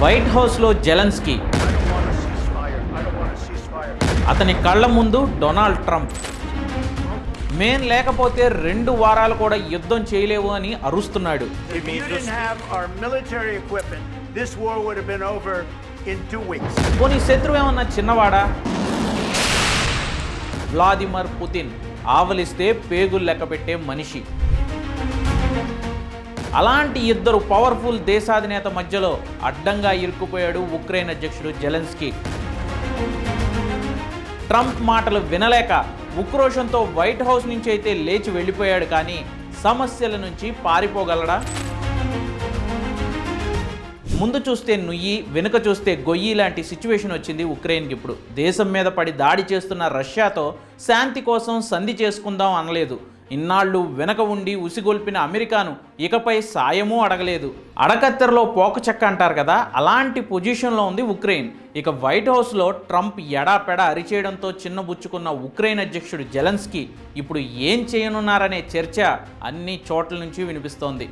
White హౌస్లో Zelensky. అతని కళ్ళ ముందు డొనాల్డ్ ట్రంప్. మేన్ లేకపోతే రెండు వారాలు కూడా యుద్ధం చేయలేవు అని అరుస్తున్నాడు. కొన్ని శత్రువు ఏమన్నా చిన్నవాడా? వ్లాదిమిర్ పుతిన్ ఆవలిస్తే పేగులు లెక్క పెట్టే మనిషి. అలాంటి ఇద్దరు పవర్ఫుల్ దేశాధినేత మధ్యలో అడ్డంగా ఇరుక్కుపోయాడు ఉక్రెయిన్ అధ్యక్షుడు జెలెన్స్కీ. ట్రంప్ మాటలు వినలేక ఉక్రోషంతో వైట్ హౌస్ నుంచి అయితే లేచి వెళ్ళిపోయాడు కానీ సమస్యల నుంచి పారిపోగలడా? ముందు చూస్తే నుయ్యి వెనుక చూస్తే గొయ్యి లాంటి సిచ్యువేషన్ వచ్చింది ఉక్రెయిన్కి ఇప్పుడు. దేశం మీద పడి దాడి చేస్తున్న రష్యాతో శాంతి కోసం సంధి చేసుకుందాం అనలేదు. ఇన్నాళ్ళు వెనక ఉండి ఉసిగొల్పిన అమెరికాను ఇకపై సాయమూ అడగలేదు అడకత్తెరలో పోక చెక్క అంటారు కదా అలాంటి పొజిషన్లో ఉంది ఉక్రెయిన్ ఇక వైట్ హౌస్లో ట్రంప్ ఎడాపెడ అరిచేయడంతో చిన్నబుచ్చుకున్న ఉక్రెయిన్ అధ్యక్షుడు జెలెన్స్కీ ఇప్పుడు ఏం చేయనున్నారనే చర్చ అన్ని చోట్ల నుంచి వినిపిస్తోంది.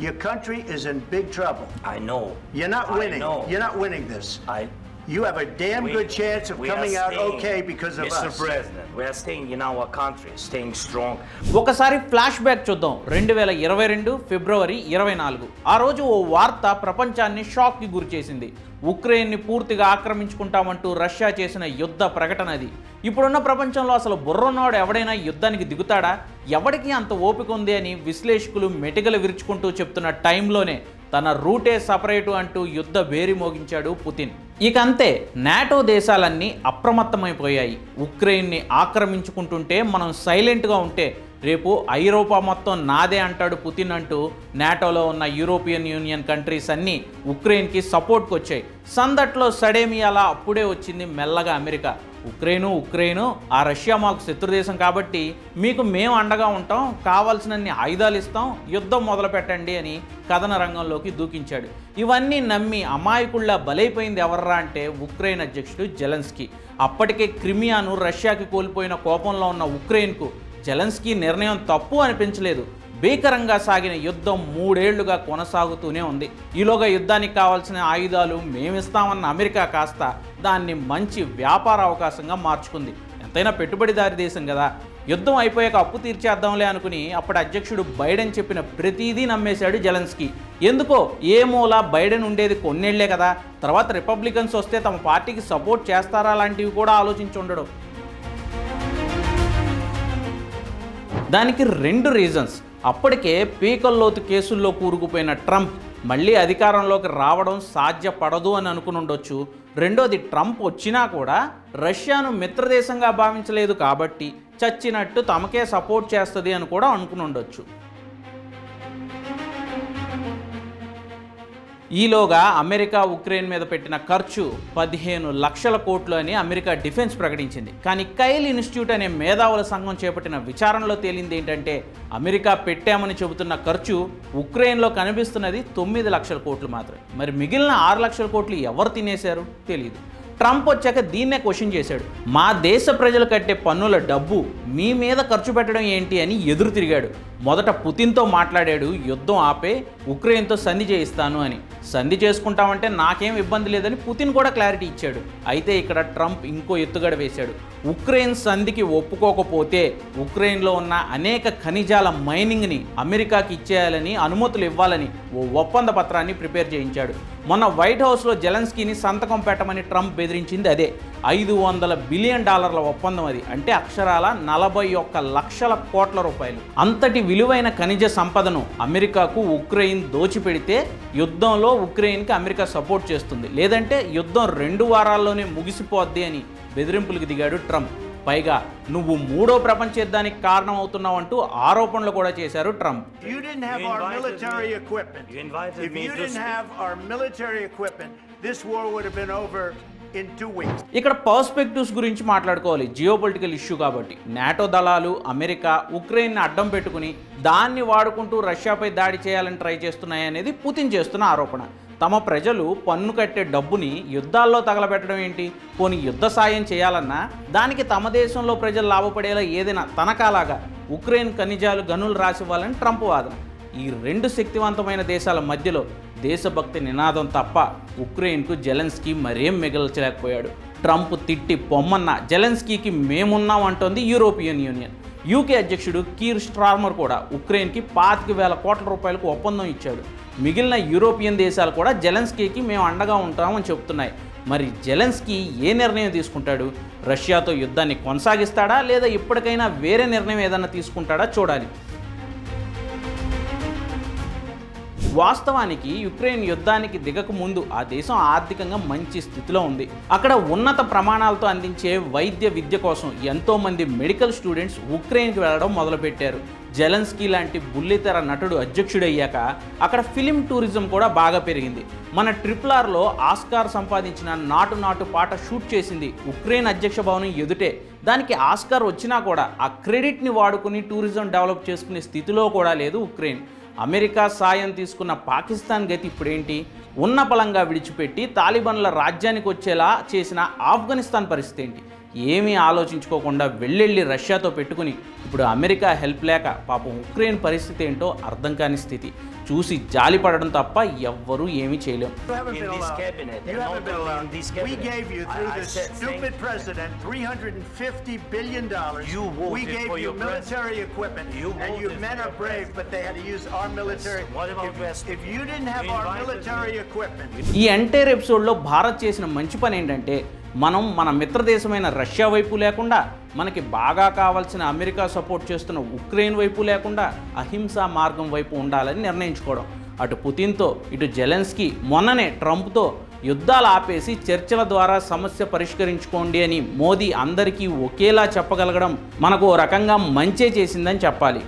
Your country is in big trouble. I know. You're not I winning. know. You're not winning this. I. You have a damn we- good chance of we are coming out staying, okay because of Mr. us. President, we are staying in our country, staying strong. ఒకసారి flash back చూద్దాం. రెండు వేల ఇరవై రెండు ఫిబ్రవరి ఇరవై నాలుగు. ఆ రోజు ఓ వార్త ప్రపంచాన్ని షాక్కి గురి చేసింది. ఉక్రెయిన్ని పూర్తిగా ఆక్రమించుకుంటామంటూ రష్యా చేసిన యుద్ధ ప్రకటన అది. ఇప్పుడున్న ప్రపంచంలో అసలు బుర్రన్నోడు ఎవడైనా యుద్ధానికి దిగుతాడా? ఎవడికి అంత ఓపిక ఉంది అని విశ్లేషకులు మెటికలు విరుచుకుంటూ చెప్తున్న టైంలోనే తన రూటే సపరేటు అంటూ యుద్ధ బేరి మోగించాడు పుతిన్. ఇక అంతే నాటో దేశాలన్నీ అప్రమత్తమైపోయాయి. ఉక్రెయిన్ని ఆక్రమించుకుంటుంటే మనం సైలెంట్గా ఉంటే రేపు ఐరోపా మొత్తం నాదే అంటాడు పుతిన్ అంటూ నాటోలో ఉన్న యూరోపియన్ యూనియన్ కంట్రీస్ అన్నీ ఉక్రెయిన్కి సపోర్ట్కి వచ్చాయి సందట్లో సడేమియాలా అప్పుడే వచ్చింది మెల్లగా అమెరికా. ఉక్రెయిను ఉక్రెయిను ఆ రష్యా మాకు శత్రుదేశం కాబట్టి మీకు మేము అండగా ఉంటాం కావాల్సినన్ని ఆయుధాలు ఇస్తాం యుద్ధం మొదలు పెట్టండి అని కథన రంగంలోకి దూకించాడు. ఇవన్నీ నమ్మి అమాయకుళ్ళ బలైపోయింది ఎవర్రా అంటే ఉక్రెయిన్ అధ్యక్షుడు జెలెన్స్కీ. అప్పటికే క్రిమియాను రష్యాకి కోల్పోయిన కోపంలో ఉన్న ఉక్రెయిన్కు జెలెన్స్కీ నిర్ణయం తప్పు అనిపించలేదు. భీకరంగా సాగిన యుద్ధం మూడేళ్ళుగా కొనసాగుతూనే ఉంది. ఈలోగా యుద్ధానికి కావాల్సిన ఆయుధాలు మేమిస్తామన్న అమెరికా కాస్త దాన్ని మంచి వ్యాపార అవకాశంగా మార్చుకుంది. ఎంతైనా పెట్టుబడిదారి దేశం కదా. యుద్ధం అయిపోయాక అప్పు తీర్చేద్దాంలే అనుకుని అప్పటి అధ్యక్షుడు బైడెన్ చెప్పిన ప్రతిదీ నమ్మేశాడు జెలెన్స్కీ. ఎందుకో ఏ మూల బైడెన్ ఉండేది కొన్నేళ్ళే కదా. తర్వాత రిపబ్లికన్స్ వస్తే తమ పార్టీకి సపోర్ట్ చేస్తారా లాంటివి కూడా ఆలోచించి ఉండడు. దానికి రెండు రీజన్స్. అప్పటికే పీకల్లోతు కేసుల్లో కూరుకుపోయిన ట్రంప్ మళ్ళీ అధికారంలోకి రావడం సాధ్యపడదు అని అనుకుని ఉండొచ్చు. రెండోది ట్రంప్ వచ్చినా కూడా రష్యాను మిత్రదేశంగా భావించలేదు కాబట్టి చచ్చినట్టు తమకే సపోర్ట్ చేస్తుంది అని కూడా అనుకుని ఉండొచ్చు. ఈలోగా అమెరికా ఉక్రెయిన్ మీద పెట్టిన ఖర్చు పదిహేను లక్షల కోట్లు అని అమెరికా డిఫెన్స్ ప్రకటించింది. కానీ కైల్ ఇన్స్టిట్యూట్ అనే మేధావుల సంఘం చేపట్టిన విచారణలో తేలింది ఏంటంటే అమెరికా పెట్టామని చెబుతున్న ఖర్చు ఉక్రెయిన్లో కనిపిస్తున్నది తొమ్మిది లక్షల కోట్లు మాత్రమే. మరి మిగిలిన ఆరు లక్షల కోట్లు ఎవరు తినేశారు? తెలియదు ట్రంప్ వచ్చాక దీన్నే క్వశ్చన్ చేశాడు. మా దేశ ప్రజలు కట్టే పన్నుల డబ్బు మీ మీద ఖర్చు పెట్టడం ఏంటి అని ఎదురు తిరిగాడు. మొదట పుతిన్తో మాట్లాడాడు యుద్ధం ఆపే ఉక్రెయిన్తో సంధి చేయిస్తాను అని. సంధి చేసుకుంటామంటే నాకేం ఇబ్బంది లేదని పుతిన్ కూడా క్లారిటీ ఇచ్చాడు. అయితే ఇక్కడ ట్రంప్ ఇంకో ఎత్తుగడ వేశాడు. ఉక్రెయిన్ సంధికి ఒప్పుకోకపోతే ఉక్రెయిన్లో ఉన్న అనేక ఖనిజాల మైనింగ్ని అమెరికాకి ఇచ్చేయాలని అనుమతులు ఇవ్వాలని ఓ ఒప్పంద పత్రాన్ని ప్రిపేర్ చేయించాడు. మొన్న వైట్ హౌస్లో జెలెన్స్కీని సంతకం పెట్టమని ట్రంప్ బెదిరించింది అదే. ఐదు వందల బిలియన్ డాలర్ల ఒప్పందం అది. అంటే అక్షరాల నలభై ఒక్క లక్షల కోట్ల రూపాయలు. అంతటి విలువైన ఖనిజ సంపదను అమెరికాకు ఉక్రెయిన్ దోచిపెడితే యుద్ధంలో ఉక్రెయిన్కి అమెరికా సపోర్ట్ చేస్తుంది. లేదంటే యుద్ధం రెండు వారాల్లోనే ముగిసిపోద్ది అని బెదిరింపులకు దిగాడు ట్రంప్. పైగా నువ్వు మూడో ప్రపంచ యుద్ధానికి కారణమవుతున్నావంటూ ఆరోపణలు కూడా చేశారు ట్రంప్. ఇన్ టూ didn't ఇక్కడ పర్స్పెక్టివ్స్ గురించి మాట్లాడుకోవాలి. జియో పొలిటికల్ ఇష్యూ కాబట్టి. నాటో దళాలు అమెరికా ఉక్రెయిన్ అడ్డం పెట్టుకుని దాన్ని వాడుకుంటూ రష్యాపై దాడి చేయాలని ట్రై చేస్తున్నాయి అనేది పుతిన్ చేస్తున్న ఆరోపణ. తమ ప్రజలు పన్ను కట్టే డబ్బుని యుద్ధాల్లో తగలబెట్టడం ఏంటి? పోనీ యుద్ధ సాయం చేయాలన్నా దానికి తమ దేశంలో ప్రజలు లాభపడేలా ఏదైనా తనకాలాగా ఉక్రెయిన్ ఖనిజాలు గనులు రాసివ్వాలని ట్రంప్ వాదన. ఈ రెండు శక్తివంతమైన దేశాల మధ్యలో దేశభక్తి నినాదం తప్ప ఉక్రెయిన్కు జెలెన్స్కీ మరేం మిగల్చలేకపోయాడు. ట్రంప్ తిట్టి పొమ్మన్న జెలెన్స్కీకి మేమున్నాం అంటోంది యూరోపియన్ యూనియన్. యూకే అధ్యక్షుడు కీర్ స్ట్రార్మర్ కూడా ఉక్రెయిన్కి పాతిక వేల కోట్ల రూపాయలకు ఒప్పందం ఇచ్చాడు. మిగిలిన యూరోపియన్ దేశాలు కూడా జెలెన్స్కీకి మేము అండగా ఉంటామని చెప్తున్నాయి మరి జెలెన్స్కీ ఏ నిర్ణయం తీసుకుంటాడు? రష్యాతో యుద్ధాన్ని కొనసాగిస్తాడా లేదా ఇప్పటికైనా వేరే నిర్ణయం ఏదైనా తీసుకుంటాడా చూడాలి. వాస్తవానికి యుక్రెయిన్ యుద్ధానికి దిగక ముందు ఆ దేశం ఆర్థికంగా మంచి స్థితిలో ఉంది. అక్కడ ఉన్నత ప్రమాణాలతో అందించే వైద్య విద్య కోసం ఎంతోమంది మెడికల్ స్టూడెంట్స్ ఉక్రెయిన్కి వెళ్ళడం మొదలుపెట్టారు. జెలెన్స్కీ లాంటి బుల్లితెర నటుడు అధ్యక్షుడయ్యాక అక్కడ ఫిలిం టూరిజం కూడా బాగా పెరిగింది. మన ట్రిపుల్ ఆర్లో ఆస్కార్ సంపాదించిన నాటు నాటు పాట షూట్ చేసింది ఉక్రెయిన్ అధ్యక్ష భవనం ఎదుటే. దానికి ఆస్కార్ వచ్చినా కూడా ఆ క్రెడిట్ని వాడుకుని టూరిజం డెవలప్ చేసుకునే స్థితిలో కూడా లేదు ఉక్రెయిన్. అమెరికా సాయం తీసుకున్న పాకిస్తాన్ గతి ఇప్పుడేంటి? ఉన్న బలంగా విడిచిపెట్టి తాలిబాన్ల రాజ్యానికి వచ్చేలా చేసిన ఆఫ్ఘనిస్తాన్ పరిస్థితి ఏంటి? ఏమీ ఆలోచించుకోకుండా వెళ్ళెళ్ళి రష్యాతో పెట్టుకుని ఇప్పుడు అమెరికా హెల్ప్ లేక పాపం ఉక్రెయిన్ పరిస్థితి ఏంటో అర్థం కాని స్థితి. చూసి జాలి జాలిపడడం తప్ప ఎవ్వరూ ఏమీ చేయలేము ఈ ఎంటైర్ ఎపిసోడ్లో భారత్ చేసిన మంచి పని ఏంటంటే మనం మన మిత్రదేశమైన రష్యా వైపు లేకుండా మనకి బాగా కావాల్సిన అమెరికా సపోర్ట్ చేస్తున్న ఉక్రెయిన్ వైపు లేకుండా అహింసా మార్గం వైపు ఉండాలని నిర్ణయించుకోవడం. అటు పుతిన్తో ఇటు జెలెన్స్కీ మొన్ననే ట్రంప్తో యుద్ధాలు ఆపేసి చర్చల ద్వారా సమస్య పరిష్కరించుకోండి అని మోదీ అందరికీ ఒకేలా చెప్పగలగడం మనకు ఓ రకంగా మంచే చేసిందని చెప్పాలి.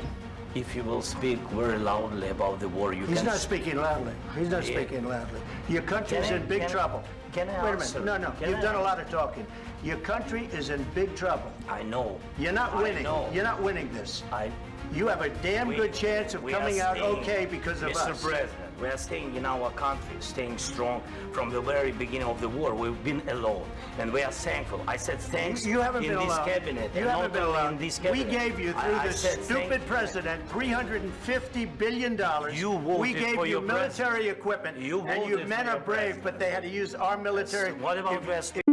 If you will speak very loudly about the war, you he's can. not He's not speaking loudly. He's not Yeah. speaking loudly. Your country's Can I- in big can I- trouble. can I Wait a answer? minute. No, no. Can You've I done a lot of talking. Your country is in big trouble. I know. You're not I winning. know. You're not winning this. I. You have a damn we- good chance of we are coming out staying- okay because of Mr. us. President, we are staying in our country, staying strong from the very beginning of the war. We've been alone, and we are thankful. I said thanks You haven't in been this allowed. cabinet, You haven't been allowed. in this cabinet. We gave you through I this said stupid president three hundred and fifty billion dollars. You voted We gave for you your military equipment, You and your voted men are brave, president. but they had to use our military. What about If- West?